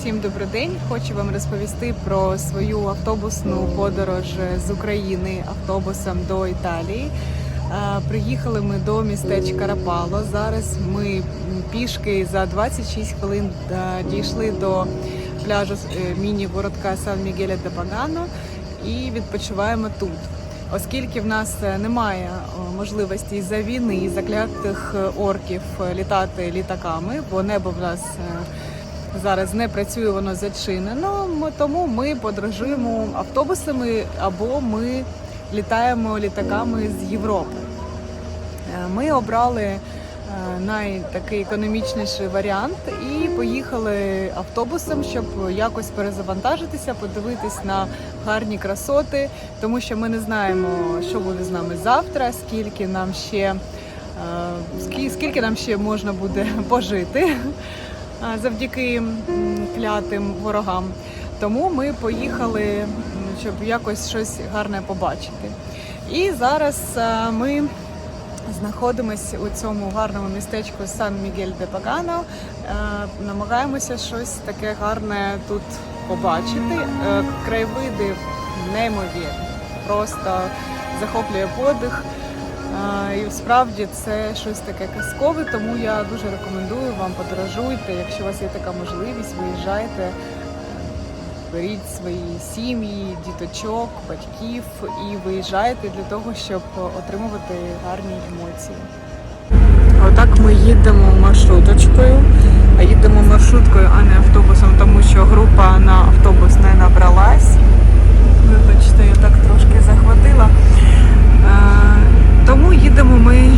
Всім добрий день. Хочу вам розповісти про свою автобусну подорож з України автобусом до Італії. Е, Приїхали ми до містечка Рапало. Зараз ми пішки за 26 хвилин е, дійшли до пляжу е, міні-городка Сан Мігеля де Пагано і відпочиваємо тут. Оскільки в нас немає можливості із-за війни і заклятих орків літати літаками, бо небо в нас зараз не працює, воно зачинено. Тому ми подорожуємо автобусами або ми літаємо літаками з Європи. Е, Ми обрали е, найтакий економічніший варіант і поїхали автобусом, щоб якось перезавантажитися, подивитись на гарні красоти, тому що ми не знаємо, що буде з нами завтра, скільки нам ще е, скільки нам ще можна буде пожити завдяки клятим ворогам. Тому ми поїхали, щоб якось щось гарне побачити. І зараз ми знаходимося у цьому гарному містечку Сан Мігель де Пагано. Е, Намагаємося щось таке гарне тут побачити. Е, Краєвиди неймовірні, просто захоплює подих. Е, І справді це щось таке казкове, тому я дуже рекомендую вам подорожуйте. Якщо у вас є така можливість, виїжджайте, е, беріть свої сім'ї, діточок, батьків і виїжджайте для того, щоб отримувати гарні емоції. Отак ми їдемо маршруточкою, а їдемо маршруткою, а не автобусом, тому що група на автобус не набралась. Вибачте, я так трошки захватила. Е, Тому їдемо ми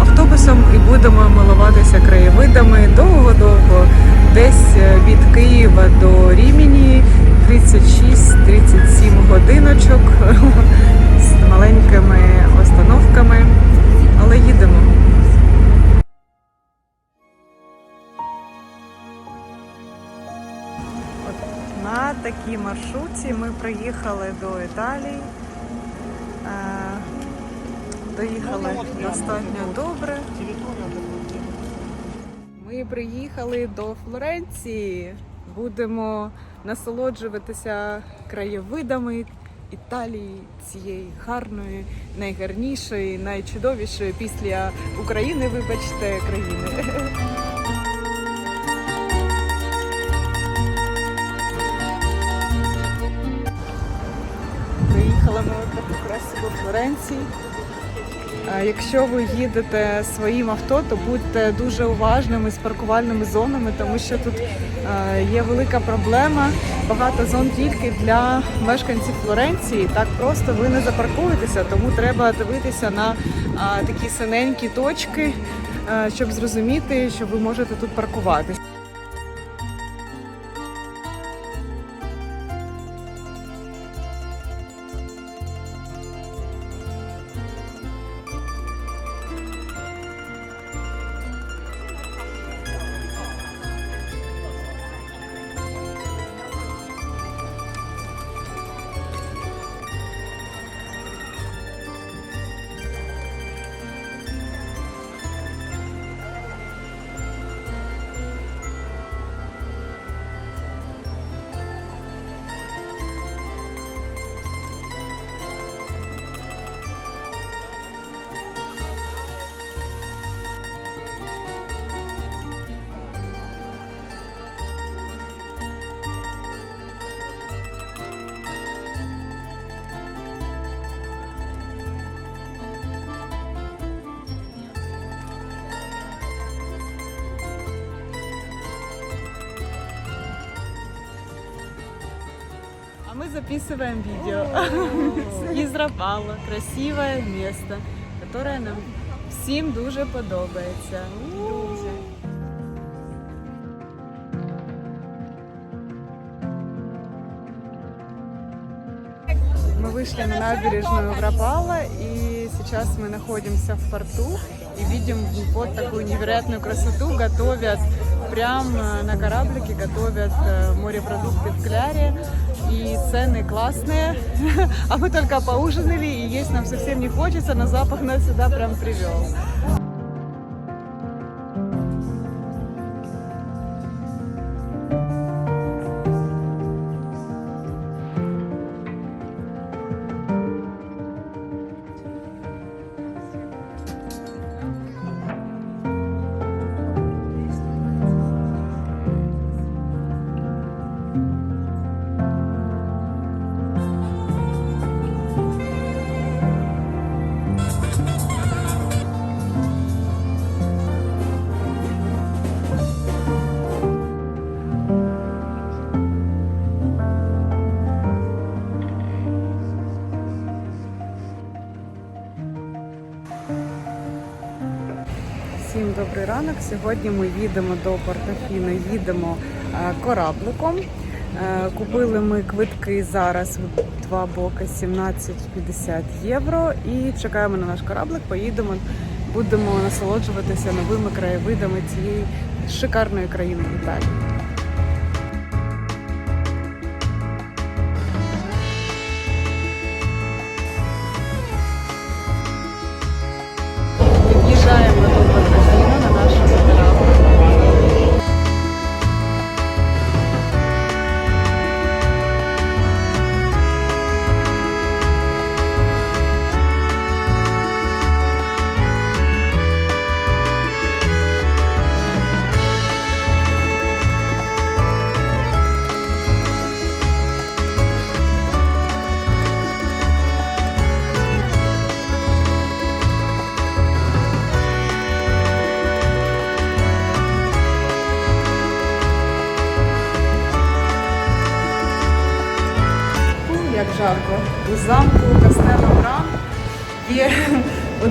автобусом і будемо милуватися краєвидами довго-довго. Десь е, від Києва до Рімені 36-37 годиночок з маленькими остановками. Але їдемо. На такій маршрутці ми приїхали до Італії. Доїхали достатньо добре. Ми приїхали до Флоренції. Будемо насолоджуватися краєвидами Італії, цієї гарної, найгарнішої, найчудовішої після України, вибачте, країни. Приїхали ми таку красиву Флоренцію. Якщо ви їдете своїм авто, то будьте дуже уважними з паркувальними зонами, тому що тут е, є велика проблема. Багато зон тільки для мешканців Флоренції. Так просто ви не запаркуєтеся, тому треба дивитися на такі синенькі точки, е, щоб зрозуміти, що ви можете тут паркуватися. записываем видео из Рапала. Красивое место, которое нам всім дуже подобається. Друзі. Мы вышли на набережную Врапала, и сейчас мы находимся в порту и видим вот такую невероятную красоту. Готовят прямо на кораблике, готовят э, морепродукты в кляре. И цены классные. А мы только поужинали, и есть нам совсем не хочется, но запах нас сюда прям привел. Добрий ранок. Сьогодні ми їдемо до Портофіно, їдемо е, корабликом. Е, Купили ми квитки зараз в два боки 17,50 євро і чекаємо на наш кораблик. Поїдемо, будемо насолоджуватися новими краєвидами цієї шикарної країни Італії.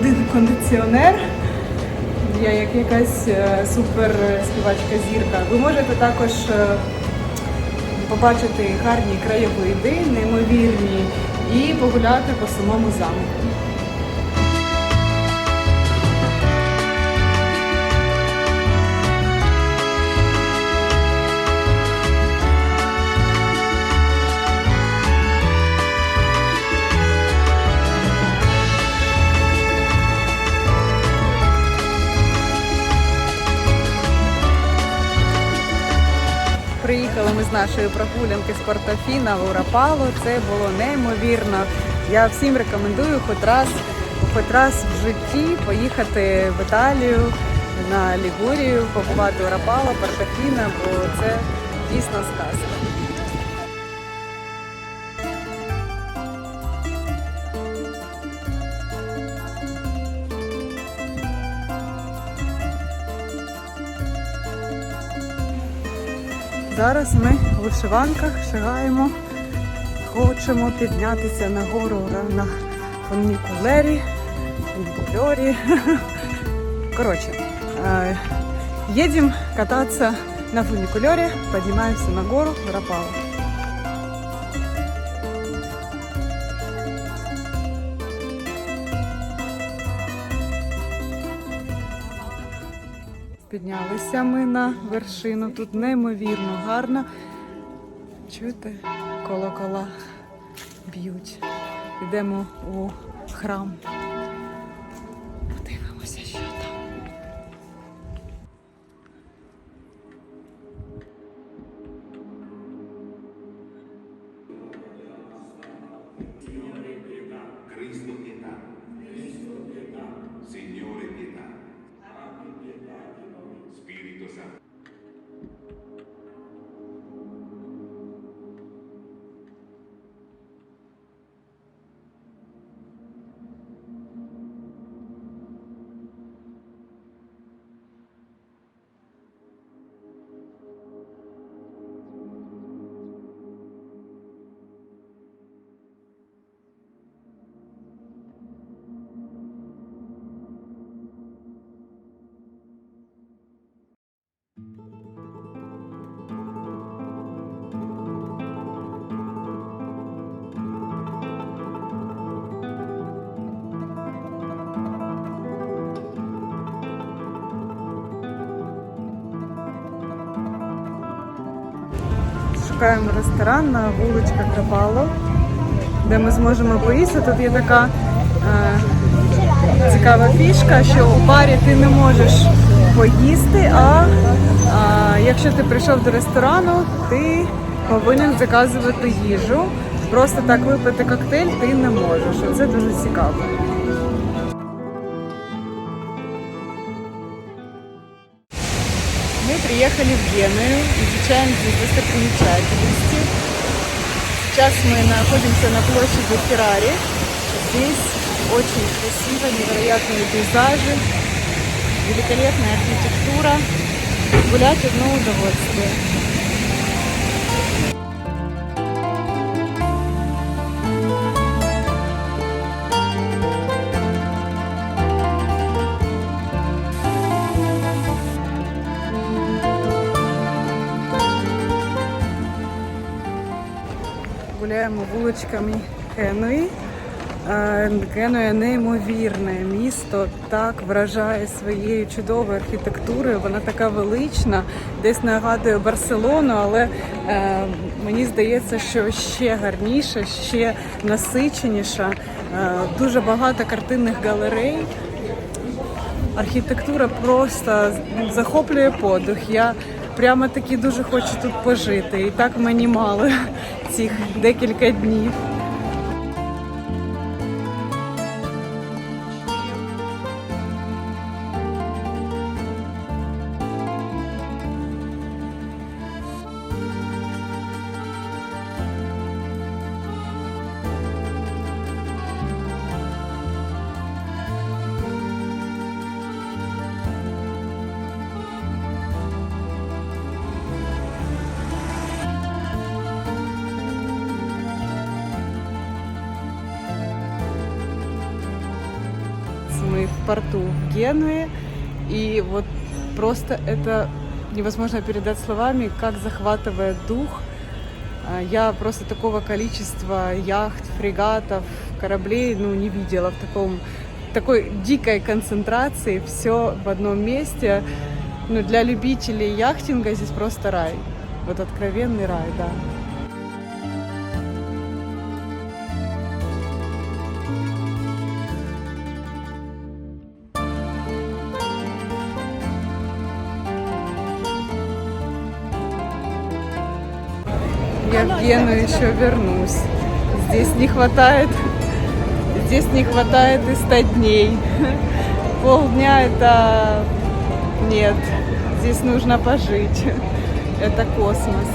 Один кондиціонер. Я як якась е, супер співачка зірка. Ви можете також е, побачити гарні краєвиди, неймовірні, і погуляти по самому замку. Нашої прогулянки з Портофіна в Урапалу. Це було неймовірно. Я всім рекомендую хоч раз, хоч раз в житті поїхати в Італію на Лігурію, побувати Урапало, Портофіна, бо це дійсно сказка. Зараз ми в вишиванках шагаємо, хочемо піднятися на гору на фунікулері, фунікульорі. Коротше, їдемо кататися на фунікульорі, піднімаємося на гору Рапала. Піднялися ми на вершину. Тут неймовірно гарно. Чуєте, колокола б'ють. Йдемо у храм. Шукаємо ресторан на вуличка Крапало, де ми зможемо поїсти. Тут є така е, цікава фішка, що у барі ти не можеш поїсти, а, а якщо ти прийшов до ресторану, ти повинен заказувати їжу. Просто так випити коктейль ти не можеш. Це дуже цікаво. Мы приехали в Геную, изучаем здесь достопримечательности. Сейчас мы находимся на площади Феррари. Здесь очень красиво, невероятные пейзажи, великолепная архитектура. Гулять одно удовольствие. Гуляємо Генуї. Е, Генуя неймовірне місто, так вражає своєю чудовою архітектурою. Вона така велична, десь нагадує Барселону, але е, мені здається, що ще гарніша, ще насиченіша. Е, дуже багато картинних галерей. Архітектура просто захоплює подих. Я прямо таки дуже хочу тут пожити. І так мені мало цих декілька днів. Мы в порту в Генуе, и вот просто это невозможно передать словами, как захватывает дух. А, Я просто такого количества яхт, фрегатов, кораблей, ну, не видела в таком такой дикой концентрации, все в одном месте. Ну, для любителей яхтинга здесь просто рай. Вот откровенный рай, да. Я в Гену еще вернусь. Здесь не хватает, здесь не хватает и 100 дней. Полдня это нет. Здесь нужно пожить. Это космос.